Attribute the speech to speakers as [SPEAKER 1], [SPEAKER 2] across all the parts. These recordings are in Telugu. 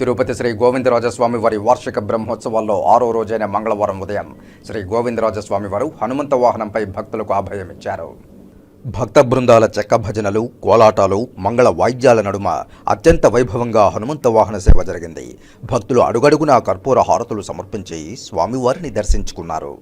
[SPEAKER 1] తిరుపతి శ్రీ గోవిందరాజస్వామి వారి వార్షిక బ్రహ్మోత్సవాల్లో ఆరో రోజైన మంగళవారం ఉదయం శ్రీ గోవిందరాజస్వామి వారు హనుమంత వాహనంపై భక్తులకు అభయమిచ్చారు. భక్త బృందాల చెక్క భజనలు కోలాటాలు మంగళ వాయిద్యాల నడుమ అత్యంత వైభవంగా హనుమంత వాహన సేవ జరిగింది. భక్తులు అడుగడుగునా కర్పూర హారతులు సమర్పించి స్వామివారిని దర్శించుకున్నారు.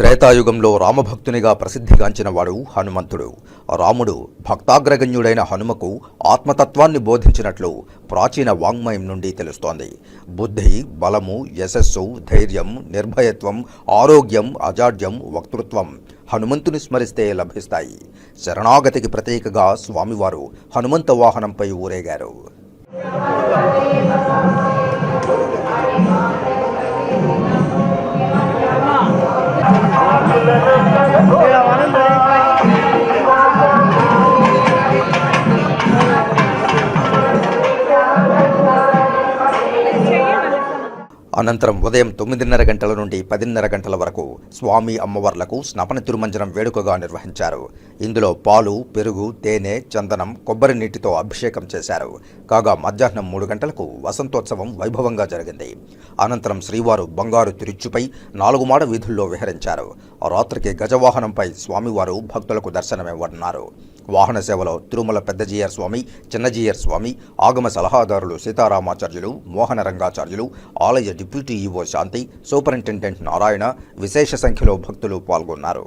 [SPEAKER 1] త్రేతాయుగంలో రామభక్తునిగా ప్రసిద్ధిగాంచిన వాడు హనుమంతుడు. రాముడు భక్తాగ్రగణ్యుడైన హనుమకు ఆత్మతత్వాన్ని బోధించినట్లు ప్రాచీన వాంగ్మయం నుండి తెలుస్తోంది. బుద్ధి బలము యశస్సు ధైర్యం నిర్భయత్వం ఆరోగ్యం అజాడ్యం వక్తృత్వం హనుమంతుని స్మరిస్తే లభిస్తాయి. శరణాగతికి ప్రతీకగా స్వామివారు హనుమంత వాహనంపై ఊరేగారు. అనంతరం ఉదయం తొమ్మిదిన్నర గంటల నుండి పదిన్నర గంటల వరకు స్వామి అమ్మవార్లకు స్నపన తిరుమంజనం వేడుకగా నిర్వహించారు. ఇందులో పాలు పెరుగు తేనె చందనం కొబ్బరి నీటితో అభిషేకం చేశారు. కాగా మధ్యాహ్నం మూడు గంటలకు వసంతోత్సవం వైభవంగా జరిగింది. అనంతరం శ్రీవారు బంగారు తిరుచుపై నాలుగు మాడ వీధుల్లో విహరించారు. రాత్రికి గజవాహనంపై స్వామివారు భక్తులకు దర్శనమివ్వనున్నారు. వాహన సేవలో తిరుమల పెద్దజీయర్ స్వామి చిన్నజీయర్ స్వామి ఆగమ సలహాదారులు సీతారామాచార్యులు మోహన రంగాచార్యులు ఆలయ deputy EO Shanti superintendent Narayana విశేష సంఖ్యలో భక్తులు పాల్గొన్నారు.